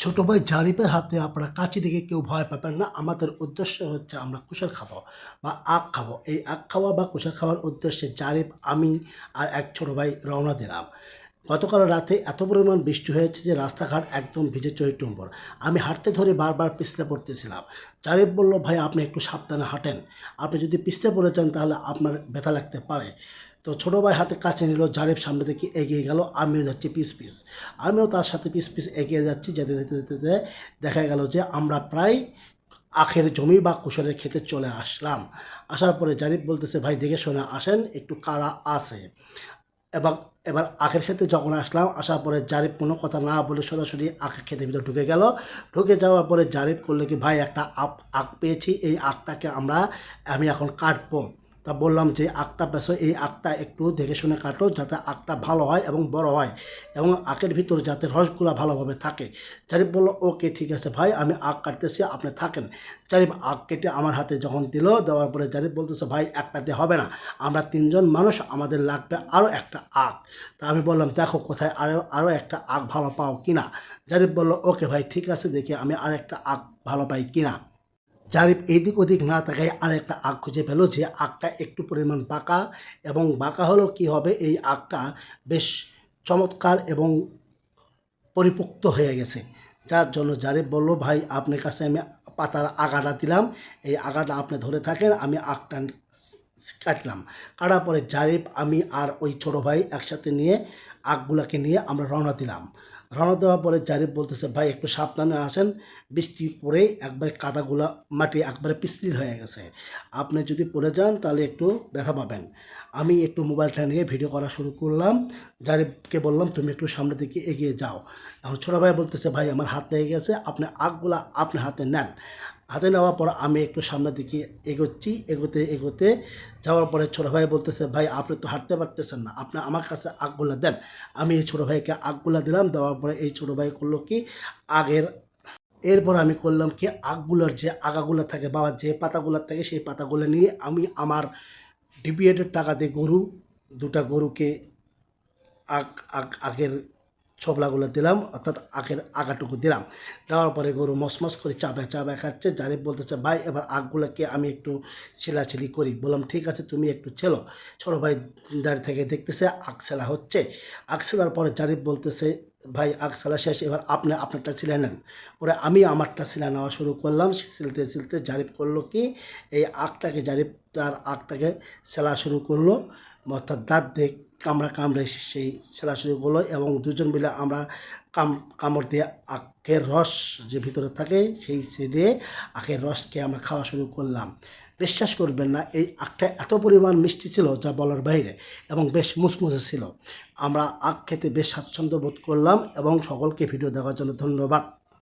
ছোট ভাই জারিফের হাতে আপনারা কাছে দিকে কেউ ভয় পাবেন না। আমাদের উদ্দেশ্য হচ্ছে আমরা কুশাল খাব বা আখ খাব। এই আখ খাওয়া বা কুশাল খাওয়ার উদ্দেশ্যে জারিফ আমি আর এক ছোট ভাই রওনা দিলাম। গতকাল রাতে এত পরিমাণ বৃষ্টি হয়েছে যে রাস্তাঘাট একদম ভিজে টইটুম্বর আমি হাঁটতে ধরে বারবার পিছলে পড়তেছিলাম। জারিফ বলল, ভাই, আপনি একটু সাবধানে হাঁটেন। আপনি যদি পিছলে পড়ে যান তাহলে আপনার ব্যথা লাগতে পারে। তো ছোটো ভাই হাতে কাছে নিল, জারিফ সামনে থেকে এগিয়ে গেল, আমিও যাচ্ছি পিস পিস। আমিও তার সাথে পিস পিস এগিয়ে যাচ্ছি, যেতে যেতে যেতে দেখা গেল যে আমরা প্রায় আখের জমি বা কুশলের খেতে চলে আসলাম। আসার পরে জারিফ বলতেছে, ভাই, দেখে শুনে আসেন, একটু কারা আছে? এবং এবার আখের খেতে যখন আসলাম, আসার পরে জারিফ কোনো কথা না বলে সরাসরি আখের খেতে ভিতরে ঢুকে গেল। ঢুকে যাওয়ার পরে জারিফ করলে কি, ভাই, একটা আপ আখ পেয়েছি, এই আখটাকে আমরা, আমি এখন কাটবো। তা বললাম যে আখটা পেছো এই আখটা একটু দেখে শুনে কাটো যাতে আখটা ভালো হয় এবং বড় হয় এবং আখের ভিতরে যাতে রসগুলা ভালোভাবে থাকে। জারিফ বলল, ওকে, ঠিক আছে ভাই, আমি আখ কাটতেছি, আপনি থাকেন। জারিফ আখ কেটে আমার হাতে যখন দিল, দেওয়ার পরে জারিফ বলতেছে, ভাই, একটাতে হবে না, আমরা তিনজন মানুষ, আমাদের লাগবে আরও একটা আখ। তা আমি বললাম, দেখো কোথায় আরও আরও একটা আখ ভালো পাও কিনা? জারিফ বলল, ওকে ভাই, ঠিক আছে, দেখি আমি আর একটা আখ ভালো পাই কিনা? জারিফ এদিক ওদিক না থাকায় আরেকটা আখ খুঁজে ফেলো যে আগটা একটু পরিমাণ বাঁকা এবং বাঁকা হলেও কি হবে? এই আখটা বেশ চমৎকার এবং পরিপক্ত হয়ে গেছে। যার জন্য জারিফ বলল, ভাই, আপনার কাছে আমি পাতার আগাটা দিলাম। এই আগাটা আপনি ধরে থাকেন, আমি আগটা কাটলাম। কাটার পরে জারিফ, আমি আর ওই ছোটো ভাই একসাথে নিয়ে আগগুলাকে নিয়ে আমরা রওনা দিলাম। রওনা দেওয়ার পরে জারিফ বলতেছে, ভাই, একটু সাবধানে আসেন। বৃষ্টি পরে একবার কাদাগুলা মাটি একবারে পিছলিল হয়ে গেছে। আপনি যদি পড়ে যান তাহলে একটু ব্যথা পাবেন। আমি একটু মোবাইলটা নিয়ে ভিডিও করা শুরু করলাম। জারিফকে বললাম, তুমি একটু সামনের দিকে এগিয়ে যাও। এখন ছোটো ভাই বলতেছে, ভাই, আমার হাত লেগে গেছে। আপনি আগগুলা আপনি হাতে নেন। হাতে নেওয়ার পর আমি একটু সামনের দিকে এগোচ্ছি, এগোতে এগোতে যাওয়ার পরে ছোটো ভাই বলতেছে, ভাই, আপনি তো হাঁটতে পারতেছেন না। আপনি আমার কাছে আগগুলা দেন। আমি এই ছোটো ভাইকে আগগুলা দিলাম, দেওয়ার পরে এই ছোটো ভাই করল কি, আগের এরপর আমি করলাম কি, আগগুলোর যে আগাগুলো থাকে বা যে পাতাগুলো থাকে সেই পাতাগুলো নিয়ে আমি আমার ডিপিএটের টাকা দিয়ে গরু, দুটা গরুকে আগ আগ, আগের ছবলাগুলো দিলাম, অর্থাৎ আখের আগাটুকু দিলাম। দেওয়ার পরে গরু মসমস করে চাপে চাপে খাচ্ছে। জারিফ বলতেছে, ভাই, এবার আগগুলোকে আমি একটু ছেলাছেলি করি। বললাম, ঠিক আছে, তুমি একটু ছেলো। ছোটো ভাই দাঁড়িয়ে থেকে দেখতেছে আগ ছেলা হচ্ছে। আগ ছেলার পরে জারিফ বলতেছে, ভাই আগ ছেলা শেষ, এবার আপনি আপনারটা ছিলে নেন। পরে আমি আমারটা ছিলা নেওয়া শুরু করলাম। সিলতে সিলতে জারিফ করল কি, এই আগটাকে, জারিফ তার আগটাকে সেলা শুরু করল। অর্থাৎ দাঁত দিয়ে কামড়া কামড়ে সেই শুরু করল এবং দুজন মিলে আমরা কাম, কামড় দিয়ে আখের রস যে ভিতরে থাকে সেই সেদে আখের রসকে আমরা খাওয়া শুরু করলাম। বিশ্বাস করবেন না, এই আখটা এত পরিমাণ মিষ্টি ছিল যা বলার বাইরে এবং বেশ মুচমুচে ছিল। আমরা আখ খেতে বেশ স্বাচ্ছন্দ্য বোধ করলাম এবং সকলকে ভিডিও দেখার জন্য ধন্যবাদ।